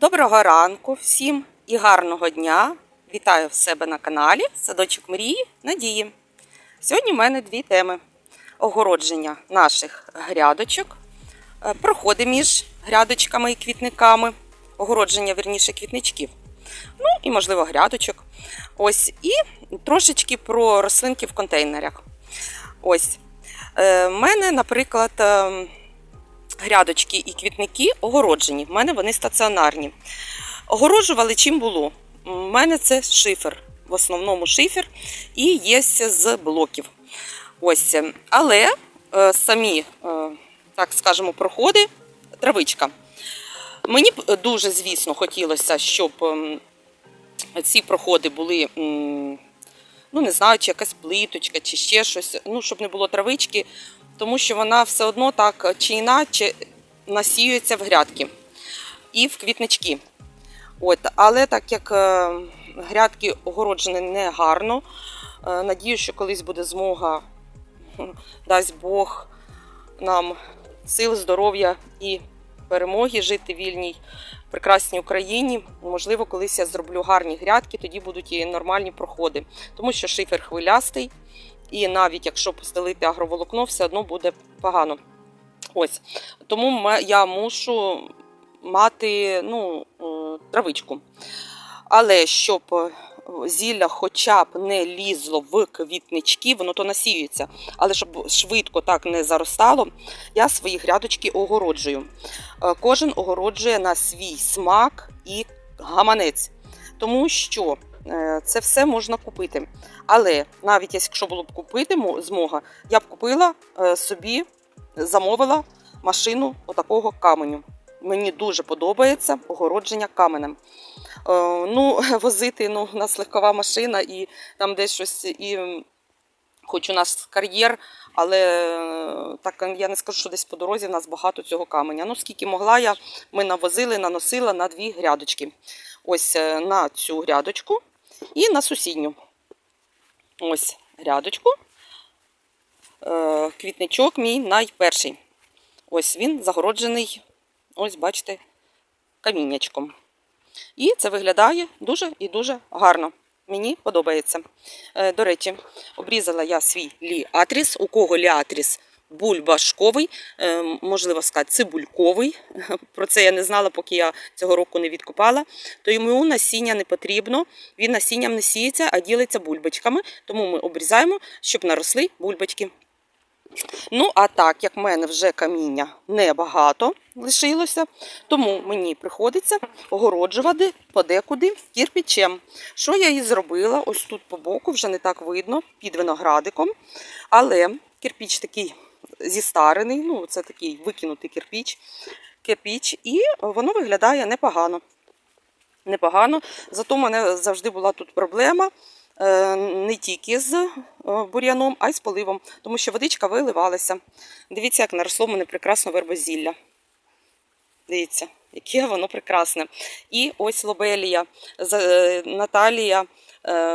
Доброго ранку всім і гарного дня! Вітаю в себе на каналі Садочок Мрії Надії. Сьогодні в мене дві теми: огородження наших грядочок, е, проходи між грядочками і квітниками, огородження верніше квітничків. Ну і, можливо, грядочок. Ось, і трошечки про рослинки в контейнерах. Ось. Е, в мене, наприклад, е, грядочки і квітники огороджені. В мене вони стаціонарні. Огороджували чим було. У мене це шифер, в основному шифер, і є з блоків. Ось. Але е, самі, е, так скажемо, проходи травичка. Мені б дуже, звісно, хотілося, щоб ем, ці проходи були, м, ну не знаю, чи якась плиточка, чи ще щось, ну, щоб не було травички, тому що вона все одно так чи іначе насіюється в грядки і в квітнички. От, але так як е, грядки огороджені не гарно, е, надію, що колись буде змога, дасть Бог нам сил, здоров'я і перемоги жити вільній, прекрасній Україні. Можливо, колись я зроблю гарні грядки, тоді будуть і нормальні проходи. Тому що шифер хвилястий, і навіть якщо постелити агроволокно, все одно буде погано. Ось. Тому я мушу мати ну, е, травичку. Але щоб е, зілля хоча б не лізло в квітнички, воно то насіюється. Але щоб швидко так не заростало, я свої грядочки огороджую. Е, Кожен огороджує на свій смак і гаманець. Тому що це все можна купити. Але навіть якщо було б купити змога, я б купила е, собі, замовила машину отакого каменю. Мені дуже подобається огородження каменем. Е, ну, возити ну, у нас легкова машина і там десь щось, і хоч у нас кар'єр, але е, так я не скажу, що десь по дорозі в нас багато цього каменя. Ну, скільки могла я, ми навозили, наносила на дві грядочки. Ось е, на цю грядочку і на сусідню. Ось грядочку. Е, Квітничок мій найперший. Ось він загороджений, ось бачите, каміннячком. І це виглядає дуже і дуже гарно. Мені подобається. Е, До речі, обрізала я свій ліатріс. У кого ліатріс бульбашковий, е, можливо сказати, цибульковий. Про це я не знала, поки я цього року не відкопала. То йому насіння не потрібно. Він насінням не сіється, а ділиться бульбочками. Тому ми обрізаємо, щоб наросли бульбочки. Ну, а так як в мене вже каміння небагато лишилося, тому мені приходиться огороджувати подекуди кірпічем. Що я і зробила? Ось тут по боку, вже не так видно, під виноградиком. Але кірпіч такий зістарений, ну, це такий викинутий кірпіч, кирпіч, і воно виглядає непогано. Непогано. Зато в мене завжди була тут проблема е, не тільки з е, бур'яном, а й з поливом, тому що водичка виливалася. Дивіться, як наросло в мене прекрасно вербозілля. Дивіться, яке воно прекрасне. І ось лобелія. Е, Наталія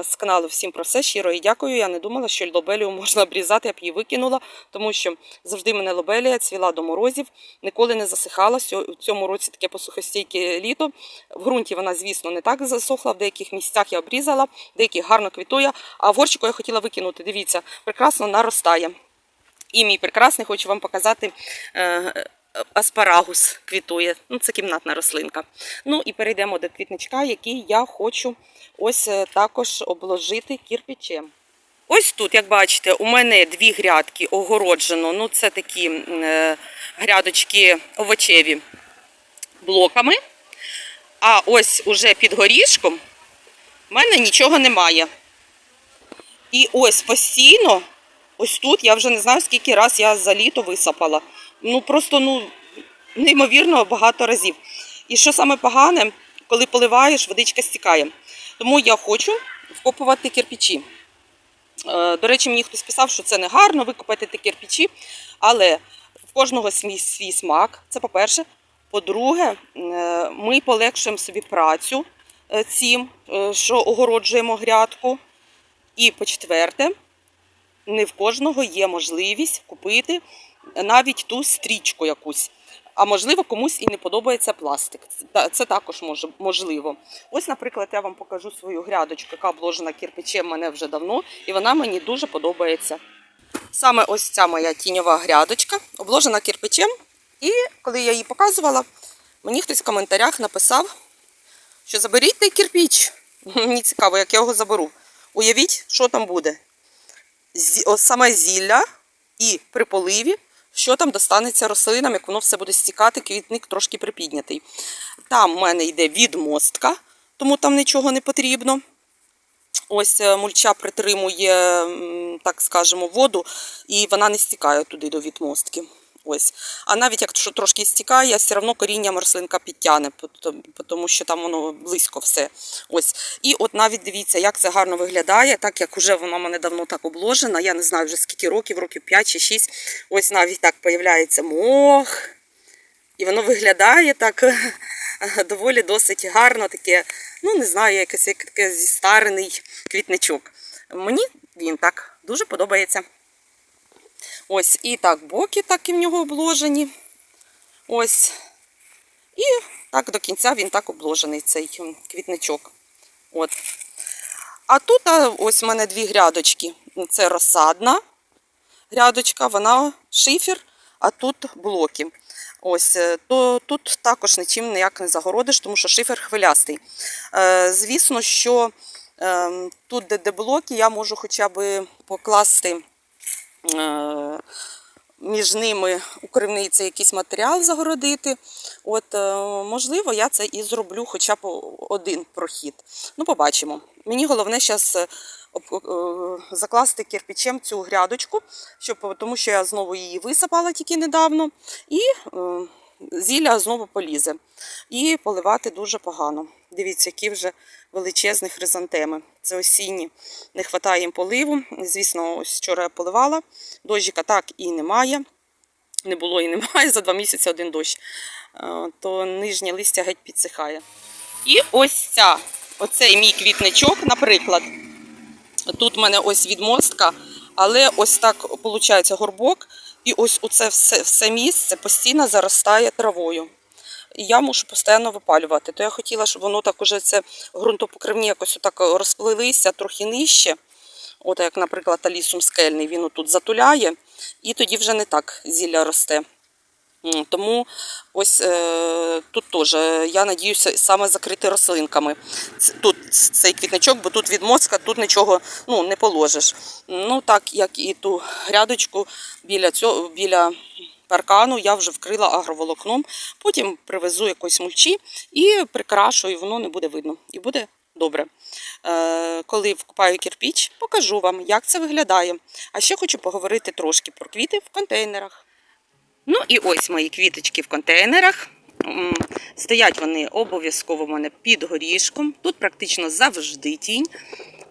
з каналу всім про все щиро і дякую. Я не думала, що лобелію можна обрізати, я б її викинула, тому що завжди мене лобелія цвіла до морозів, ніколи не засихала. У цьому році таке посухостійке літо. В ґрунті вона, звісно, не так засохла. В деяких місцях я обрізала, в деяких гарно квітує. А горщику я хотіла викинути. Дивіться, прекрасно наростає. І мій прекрасний, хочу вам показати. Аспарагус квітує, ну це кімнатна рослинка. Ну і перейдемо до квітничка, який я хочу ось е, також обложити кірпічем. Ось тут, як бачите, у мене дві грядки огороджено. Ну, це такі е, грядочки овочеві блоками. А ось уже під горішком в мене нічого немає. І ось постійно, ось тут я вже не знаю, скільки раз я за літо висапала. Ну просто ну, неймовірно багато разів. І що саме погане, коли поливаєш, водичка стікає. Тому я хочу вкопувати кирпичі. Е, До речі, мені хтось писав, що це не гарно викопати ті кирпичі, але в кожного свій, свій смак. Це по-перше. По-друге, е, ми полегшуємо собі працю е, цим, що огороджуємо грядку. І по-четверте, не в кожного є можливість купити навіть ту стрічку якусь. А можливо, комусь і не подобається пластик. Це, також може, можливо. Ось, наприклад, я вам покажу свою грядочку, яка обложена кирпичем мене вже давно, і вона мені дуже подобається. Саме ось ця моя тіньова грядочка, обложена кирпичем. І коли я її показувала, мені хтось в коментарях написав, що заберіть той кирпіч. Мені цікаво, як я його заберу. Уявіть, що там буде. Саме зілля і при поливі, що там достанеться рослинам, як воно все буде стікати, квітник трошки припіднятий. Там в мене йде відмостка, тому там нічого не потрібно. Ось е, мульча притримує, так скажемо, воду, і вона не стікає туди до відмостки. Ось. А навіть якщо трошки стікає, все одно коріння рослинка підтягне, тому що там воно близько все. Ось. І от навіть дивіться, як це гарно виглядає, так як вже вона мене давно так обложена. Я не знаю вже скільки років, років 5 чи 6. Ось навіть так появляється мох. І воно виглядає так доволі досить гарно, таке, ну не знаю, якесь як зістарений квітничок. Мені він так дуже подобається. Ось і так боки так і в нього обложені. Ось. І так до кінця він так обложений, цей квітничок. От. А тут ось в мене дві грядочки. Це розсадна грядочка, вона шифер, а тут блоки. Ось, е, то тут також нічим ніяк не загородиш, тому що шифер хвилястий. Е, звісно, що е, тут, де, де блоки, я можу хоча б покласти між ними укривний це якийсь матеріал загородити. От, е, можливо, я це і зроблю хоча б один прохід. Ну, побачимо. Мені головне зараз закласти кирпичем цю грядочку, щоб, тому що я знову її висипала тільки недавно, і е, зілля знову полізе. І поливати дуже погано. Дивіться, які вже величезні хризантеми. Це осінні. Не вистачає їм поливу. Звісно, ось вчора я поливала. Дощика так і немає. Не було і немає за два місяці один дощ. Е, То нижнє листя геть підсихає. І ось ця, оцей мій квітничок, наприклад. Тут в мене ось відмостка, але ось так виходить горбок, і ось оце все, все місце постійно заростає травою. І я мушу постійно випалювати. То я хотіла, щоб воно так уже це ґрунтопокривні якось отак розплилися трохи нижче. От як, наприклад, алісум скельний, він отут затуляє, і тоді вже не так зілля росте. Тому ось е, тут теж я надіюся саме закрити рослинками. Тут цей квітничок, бо тут від мозка, тут нічого ну, не положиш. Ну так як і ту грядочку біля цього біля паркану я вже вкрила агроволокном, потім привезу якось мульчі і прикрашу, і воно не буде видно. І буде добре. Е, коли вкупаю кирпіч, покажу вам, як це виглядає. А ще хочу поговорити трошки про квіти в контейнерах. Ну і ось мої квіточки в контейнерах. Стоять вони обов'язково в мене під горішком. Тут практично завжди тінь.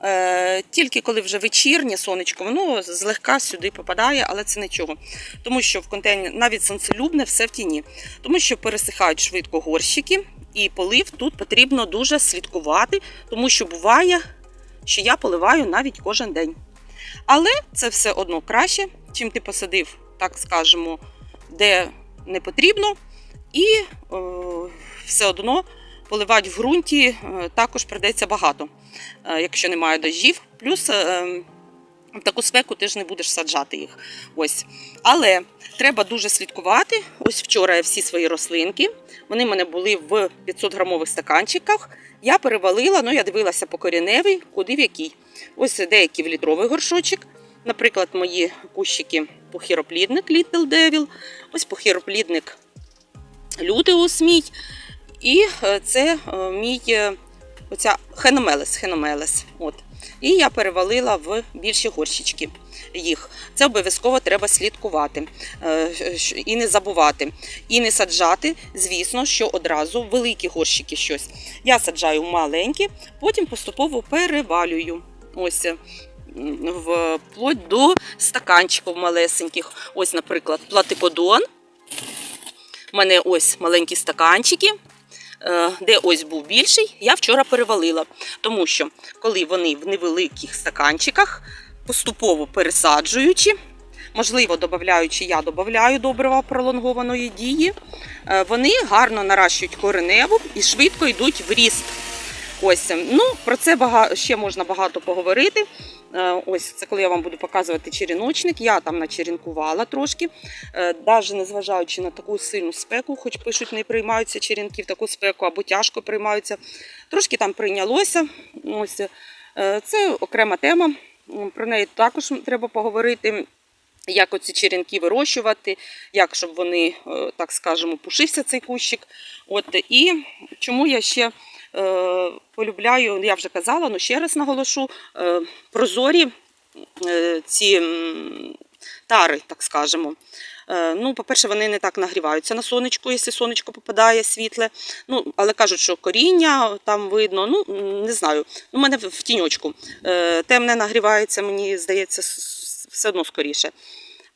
Е, тільки коли вже вечірнє сонечко, воно злегка сюди попадає, але це нічого. Тому що в контейнері навіть сонцелюбне все в тіні. Тому що пересихають швидко горщики, і полив тут потрібно дуже слідкувати, тому що буває, що я поливаю навіть кожен день. Але це все одно краще, чим ти посадив, так скажемо, де не потрібно, і е, все одно поливати в ґрунті е, також придеться багато, е, якщо немає дощів. Плюс е, в таку спеку ти ж не будеш саджати їх. Ось. Але треба дуже слідкувати. Ось вчора я всі свої рослинки. Вони в мене були в 500 грамових стаканчиках. Я перевалила, ну я дивилася по коріневий, куди в який. Ось деякі в літровий горшочок. Наприклад, мої кущики похіроплідник Little Devil, ось похіроплідник Лютеус мій. І е, це е, мій е, оця хеномелес, хеномелес. От. І я перевалила в більші горщички їх. Це обов'язково треба слідкувати і не забувати. І не саджати, звісно, що одразу великі горщики щось. Я саджаю маленькі, потім поступово перевалюю. Ось вплоть до стаканчиків малесеньких. Ось, наприклад, платикодон. У мене ось маленькі стаканчики, де ось був більший, я вчора перевалила. Тому що коли вони в невеликих стаканчиках, поступово пересаджуючи, можливо, додаючи, я додаю добрива пролонгованої дії, е, вони гарно наращують кореневу і швидко йдуть в ріст. Ось, ну, про це бага... ще можна багато поговорити. Е, Ось це коли я вам буду показувати черіночник. Я там начерінкувала трошки, навіть незважаючи на таку сильну спеку, хоч пишуть, не приймаються черінки в таку спеку або тяжко приймаються. Трошки там прийнялося. Ось е, це окрема тема. Про неї також треба поговорити. Як оці черенки вирощувати, як щоб вони, е, так скажемо, пушився цей кущик. От і чому я ще е, полюбляю, я вже казала, але ще раз наголошу, е, прозорі е, ці тари, так скажемо. Е, Ну, по-перше, вони не так нагріваються на сонечку, якщо сонечко попадає світле. Ну, але кажуть, що коріння там видно. Ну, не знаю. У мене в тіньочку. Е, Темне нагрівається, мені здається, все одно скоріше.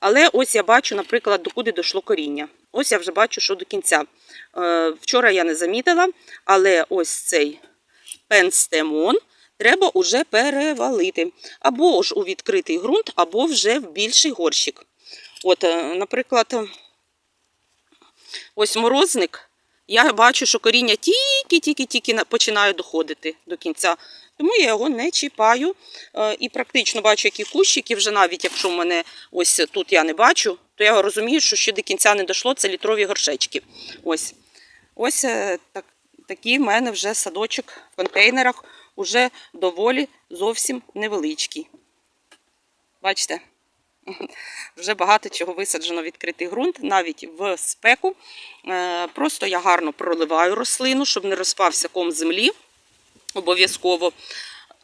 Але ось я бачу, наприклад, докуди дійшло коріння. Ось я вже бачу, що до кінця. Е, Вчора я не замітила, але ось цей пенстемон треба уже перевалити. Або ж у відкритий ґрунт, або вже в більший горщик. От, е, наприклад, ось морозник. Я бачу, що коріння тільки-тільки-тільки починає доходити до кінця. Тому я його не чіпаю. Е, І практично бачу, які кущики, вже навіть якщо в мене ось тут я не бачу, то я розумію, що ще до кінця не дійшло, це літрові горшечки. Ось, ось е, так, такий в мене вже садочок в контейнерах, уже доволі зовсім невеличкий. Бачите? Вже багато чого висаджено відкритий ґрунт, навіть в спеку. Е, Просто я гарно проливаю рослину, щоб не розпався ком землі обов'язково.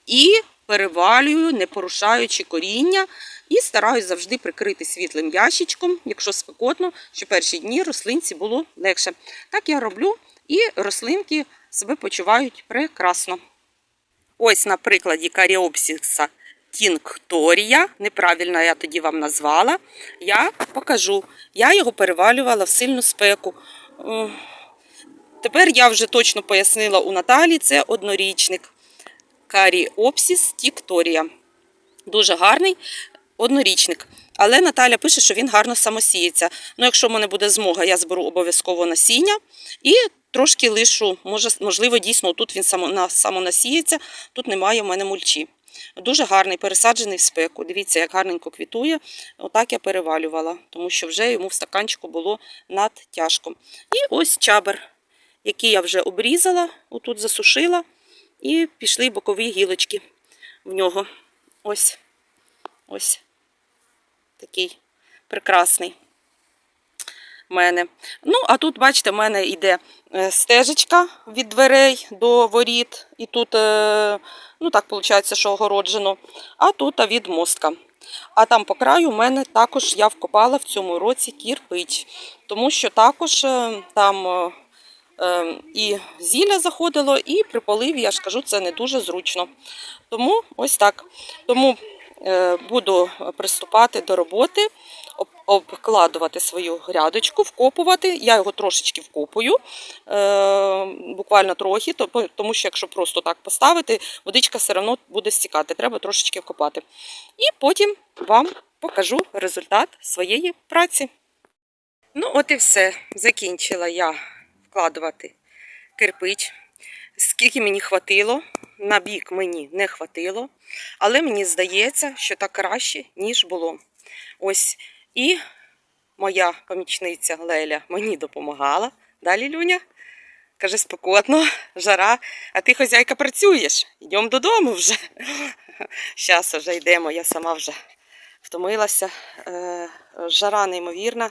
І перевалюю, не порушаючи коріння, і стараюсь завжди прикрити світлим ящичком, якщо спекотно, щоб перші дні рослинці було легше. Так я роблю, і рослинки себе почувають прекрасно. Ось на прикладі каріопсиса Тінкторія, неправильно я тоді вам назвала, я покажу. Я його перевалювала в сильну спеку. Тепер я вже точно пояснила у Наталі, це однорічник. Каріопсіс Тікторія. Дуже гарний однорічник. Але Наталя пише, що він гарно самосіється. Ну, якщо в мене буде змога, я зберу обов'язково насіння і трошки лишу. Може, можливо, дійсно, тут він самонасіється, тут немає в мене мульчі. Дуже гарний, пересаджений в спеку. Дивіться, як гарненько квітує. Отак я перевалювала, тому що вже йому в стаканчику було надтяжко. І ось чабер, який я вже обрізала, отут засушила, і пішли бокові гілочки в нього. Ось. Ось такий прекрасний мене. Ну, а тут, бачите, в мене йде е, стежечка від дверей до воріт. І тут, е, ну так виходить, що огороджено. А тут а, від мостка. А там по краю в мене також я вкопала в цьому році кірпич. Тому що також е, там і зілля заходило, і при поливі, я ж кажу, це не дуже зручно. Тому ось так. Тому е, буду приступати до роботи, обкладувати свою грядочку, вкопувати. Я його трошечки вкопую, е, буквально трохи, тому що якщо просто так поставити, водичка все одно буде стікати, треба трошечки вкопати. І потім вам покажу результат своєї праці. Ну, от і все. Закінчила я вкладувати кирпич. Скільки мені хватило, на бік мені не хватило, але мені здається, що так краще, ніж було. Ось і моя помічниця Леля мені допомагала. Далі Люня каже, спекотно, жара, а ти, хозяйка, працюєш. Йдемо додому вже. Зараз вже йдемо, я сама вже втомилася. Е, Жара неймовірна.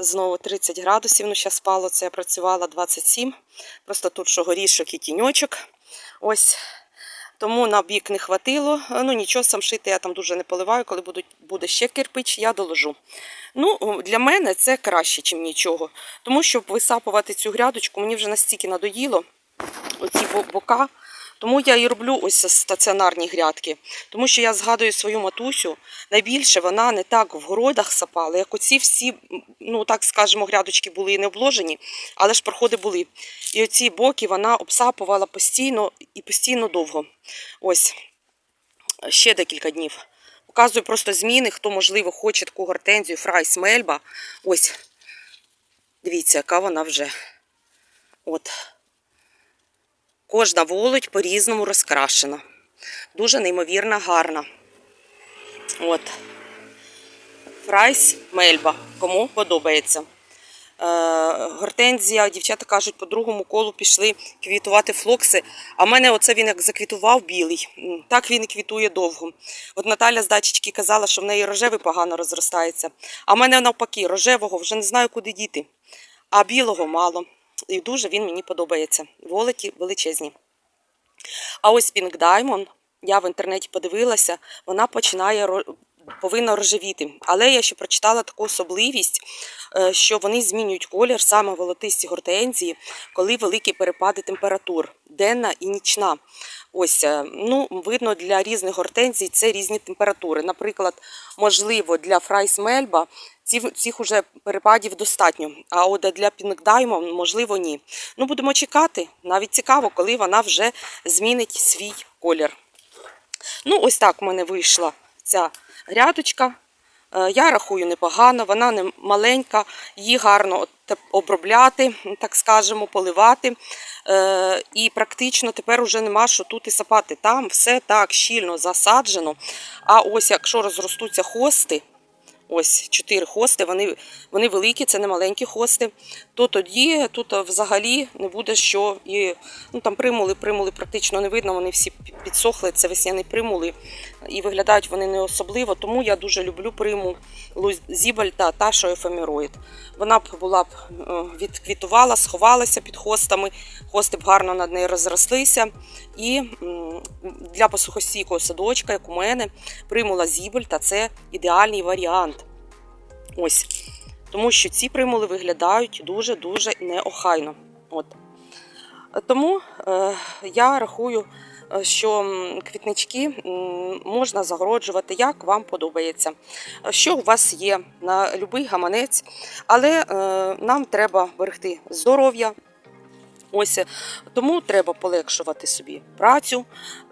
Знову 30 градусів, ну зараз спало, це я працювала 27. Просто тут що горішок і тіньочок. Ось. Тому на бік не хватило. Ну нічого, сам шити я там дуже не поливаю. Коли будуть, буде ще кирпич, я доложу. Ну, для мене це краще, ніж нічого. Тому що висапувати цю грядочку мені вже настільки надоїло. Оці бо- бока. Тому я і роблю ось стаціонарні грядки. Тому що я згадую свою матусю. Найбільше вона не так в городах сапала, як оці всі, ну так скажемо, грядочки були і не обложені, але ж проходи були. І оці боки вона обсапувала постійно і постійно довго. Ось ще декілька днів. показую просто зміни, хто, можливо, хоче таку гортензію Фрайс Мельба. Ось, дивіться, яка вона вже. От. Кожна волоть по-різному розкрашена. Дуже неймовірно гарна. От. Фрайс Мельба. Кому подобається. Е, гортензія, дівчата кажуть, по другому колу пішли квітувати флокси. А в мене оце він як заквітував білий. Так він і квітує довго. От Наталя з дачечки казала, що в неї рожевий погано розростається. А в мене навпаки, рожевого вже не знаю, куди діти. А білого мало. І дуже він мені подобається. Волоті величезні. А ось Pink Diamond, я в інтернеті подивилася, вона починає повинна рожевіти. Але я ще прочитала таку особливість, е, що вони змінюють колір саме волотисті гортензії, коли великі перепади температур, денна і нічна. Ось, е, ну, видно, для різних гортензій це різні температури. Наприклад, можливо, для Фрайс Мельба цих уже перепадів достатньо. А от для Diamond, можливо, ні. Ну, будемо чекати. Навіть цікаво, коли вона вже змінить свій колір. Ну, ось так в мене вийшла ця грядочка. Е, Я рахую непогано, вона не маленька, її гарно обробляти, так скажемо, поливати. Е, І практично тепер уже нема що тут і сапати. Там все так щільно засаджено. А ось якщо розростуться хости, ось чотири хости, вони, вони великі, це не маленькі хости, то тоді тут взагалі не буде що і ну там примули, примули практично не видно, вони всі підсохли, це весняні примули, і виглядають вони не особливо. Тому я дуже люблю приму Зібальта та Шоефеміроїд. Вона б була б е, відквітувала, сховалася під хостами, хости б гарно над нею розрослися. І для посухостійкого садочка, як у мене, примула Зібальта це ідеальний варіант. Ось. Тому що ці примули виглядають дуже-дуже неохайно. От. Тому е, я рахую, що квітнички можна загороджувати, як вам подобається. Що у вас є на будь-який гаманець, але е, нам треба берегти здоров'я. Ось е, тому треба полегшувати собі працю.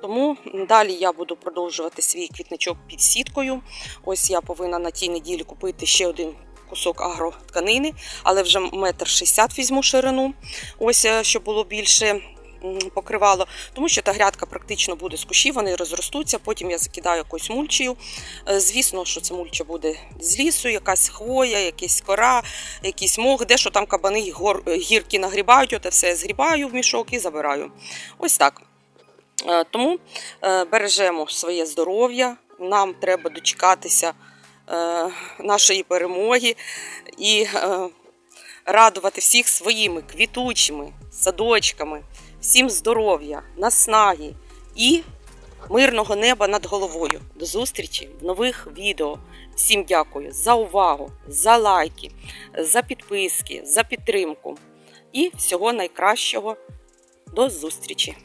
Тому далі я буду продовжувати свій квітничок під сіткою. Ось я повинна на тій неділі купити ще один кусок агротканини, але вже метр шістдесят візьму ширину. Ось е, щоб було більше покривало, тому що та грядка практично буде з кущів, вони розростуться. Потім я закидаю якусь мульчею. Е, Звісно, що це мульча буде з лісу, якась хвоя, якась кора, якийсь мох, де що там кабани гор, гірки нагрібають, оте все згрібаю в мішок і забираю. Ось так. Е, Тому е, бережемо своє здоров'я. Нам треба дочекатися нашої перемоги і радувати всіх своїми квітучими садочками, всім здоров'я, наснаги і мирного неба над головою. До зустрічі в нових відео. Всім дякую за увагу, за лайки, за підписки, за підтримку і всього найкращого. До зустрічі!